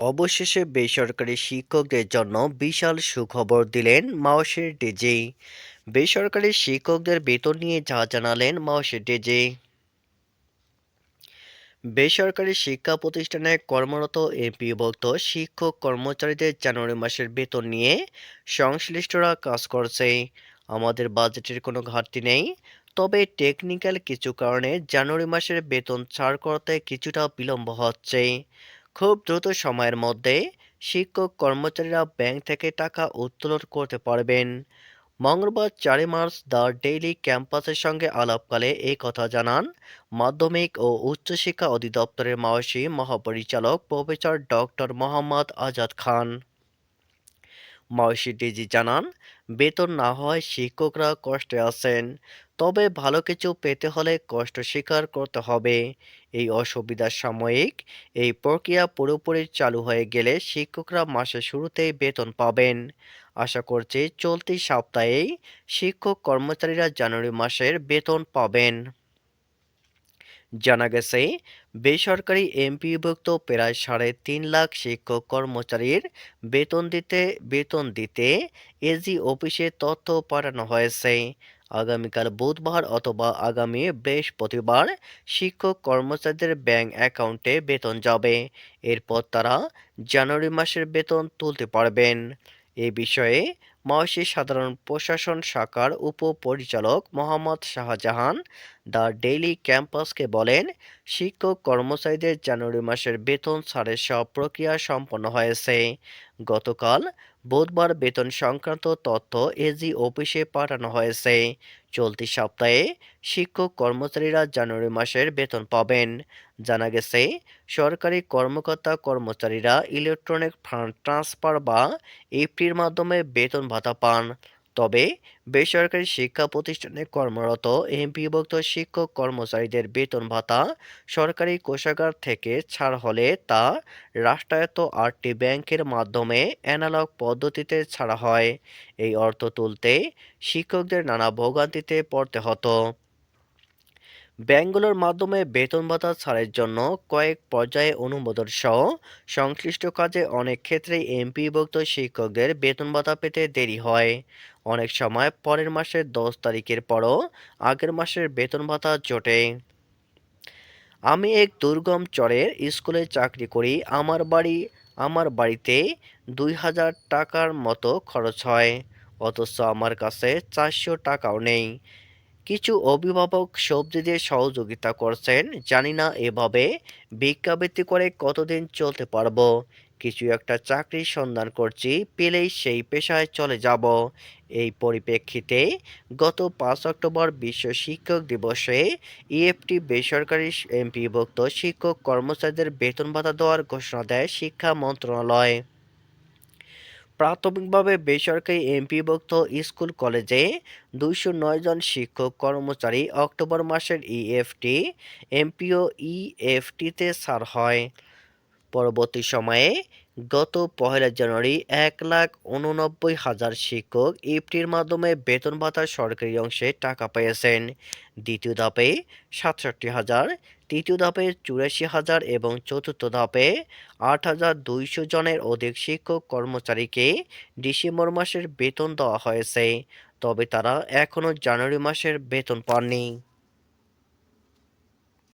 অবশেষে বেসরকারি শিক্ষকদের জন্য বিশাল সুখবর দিলেন মাওসের ডিজি। বেসরকারি শিক্ষকদের বেতন নিয়ে যা জানালেন মাওসের ডিজি। বেসরকারি শিক্ষা প্রতিষ্ঠানে কর্মরত এমপি এমপিভুক্ত শিক্ষক কর্মচারীদের জানুয়ারি মাসের বেতন নিয়ে সংশ্লিষ্টরা কাজ করছে। আমাদের বাজেটের কোনো ঘাটতি নেই, তবে টেকনিক্যাল কিছু কারণে জানুয়ারি মাসের বেতন ছাড় করতে কিছুটা বিলম্ব হচ্ছে। খুব দ্রুত সময়ের মধ্যে শিক্ষক কর্মচারীরা ব্যাংক থেকে টাকা উত্তোলন করতে পারবেন। মঙ্গলবার চারই মার্চ দ্য ডেইলি ক্যাম্পাসের সঙ্গে আলাপকালে এই কথা জানান মাধ্যমিক ও উচ্চশিক্ষা অধিদপ্তরের মাওসী মহাপরিচালক professor doctor Mohammad Azad Khan. Maushi DG জানান বেতন না হওয়ায় শিক্ষকরা কষ্টে আছেন। তবে ভালো কিছু পেতে হলে কষ্ট স্বীকার করতে হবে। এই অসুবিধা সাময়িক, এই প্রক্রিয়া পুরোপুরি চালু হয়ে গেলে শিক্ষকরা মাসের শুরুতেই বেতন পাবেন। আশা করছি চলতি সপ্তাহেই শিক্ষক কর্মচারীরা জানুয়ারি মাসের বেতন পাবেন। জানা গেছে, বেসরকারি এমপিভুক্ত প্রায় সাড়ে তিন লাখ শিক্ষক কর্মচারীর বেতন দিতে বেতন দিতে এজি অফিসে তথ্য পাঠানো হয়েছে। আগামীকাল বুধবার অথবা আগামী বৃহস্পতিবার শিক্ষক কর্মচারীদের ব্যাংক অ্যাকাউন্টে বেতন যাবে। এরপর তারা জানুয়ারি মাসের বেতন তুলতে পারবেন। এ বিষয়ে মহাশী সাধারণ প্রশাসন শাখার উপপরিচালক মোহাম্মদ শাহজাহান দ্য ডেইলি ক্যাম্পাসকে বলেন, শিক্ষক কর্মচারীদের জানুয়ারি মাসের বেতন ছাড়ের সব প্রক্রিয়া সম্পন্ন হয়েছে। গতকাল বুধবার বেতন সংক্রান্ত তথ্য এজি অফিসে পাঠানো হয়েছে। চলতি সপ্তাহে শিক্ষক কর্মচারীরা জানুয়ারি মাসের বেতন পাবেন। জানা গেছে, সরকারি কর্মকর্তা কর্মচারীরা ইলেকট্রনিক ফান্ড ট্রান্সফার বা এপ্রির মাধ্যমে বেতন ভাতা পান। তবে বেসরকারি শিক্ষা প্রতিষ্ঠানে কর্মরত এমপিভুক্ত শিক্ষক কর্মচারীদের বেতন ভাতা সরকারি কোষাগার থেকে ছাড় হলে তা রাষ্ট্রায়ত্ত আটটি ব্যাংকের মাধ্যমে অ্যানালগ পদ্ধতিতে ছাড়া হয়। এই অর্থ তুলতে শিক্ষকদের নানা ভোগান্তিতে পড়তে হতো। ব্যাংকগুলোর মাধ্যমে বেতন ভাতা ছাড়ের জন্য কয়েক পর্যায়ে অনুমোদন সহ সংশ্লিষ্ট কাজে অনেক ক্ষেত্রেই এমপিভুক্ত শিক্ষকদের বেতন ভাতা পেতে দেরি হয়। অনেক সময় পরের মাসের দশ তারিখের পরও আগের মাসের বেতন ভাতা জোটে। আমি এক দুর্গম চরের স্কুলে চাকরি করি, আমার বাড়ি, আমার বাড়িতে দুই হাজার টাকার মতো খরচ হয়, অথচ আমার কাছে চারশো টাকাও নেই। কিছু অভিভাবক সবজি দিয়ে সহযোগিতা করছেন, জানি না এভাবে ভিক্ষাবৃত্তি করে কতদিন চলতে পারব। কিছু একটা চাকরির সন্ধান করছি, পেলেই সেই পেশায় চলে যাব। এই পরিপ্রেক্ষিতে গত পাঁচ অক্টোবর বিশ্ব শিক্ষক দিবসে ইএফটি বেসরকারি এমপিভুক্ত শিক্ষক কর্মচারীদের বেতন ভাতা দেওয়ার ঘোষণা দেয় শিক্ষা মন্ত্রণালয়। প্রাথমিকভাবে বেসরকারি এমপিভুক্ত স্কুল কলেজে দুইশো নয় জন শিক্ষক কর্মচারী অক্টোবর মাসের ইএফটি এমপিও ইএফটিতে ছাড় হয়। পরবর্তী সময়ে গত পহেলা জানুয়ারি এক লাখ উননব্বই হাজার শিক্ষক ইফটির মাধ্যমে বেতন ভাতার সরকারি অংশে টাকা পেয়েছেন। দ্বিতীয় ধাপে সাতষট্টি হাজার, তৃতীয় ধাপে চুরাশি হাজার এবং চতুর্থ ধাপে আট হাজার দুইশো জনের অধিক শিক্ষক কর্মচারীকে ডিসেম্বর মাসের বেতন দেওয়া হয়েছে, তবে তারা এখনও জানুয়ারি মাসের বেতন পাননি।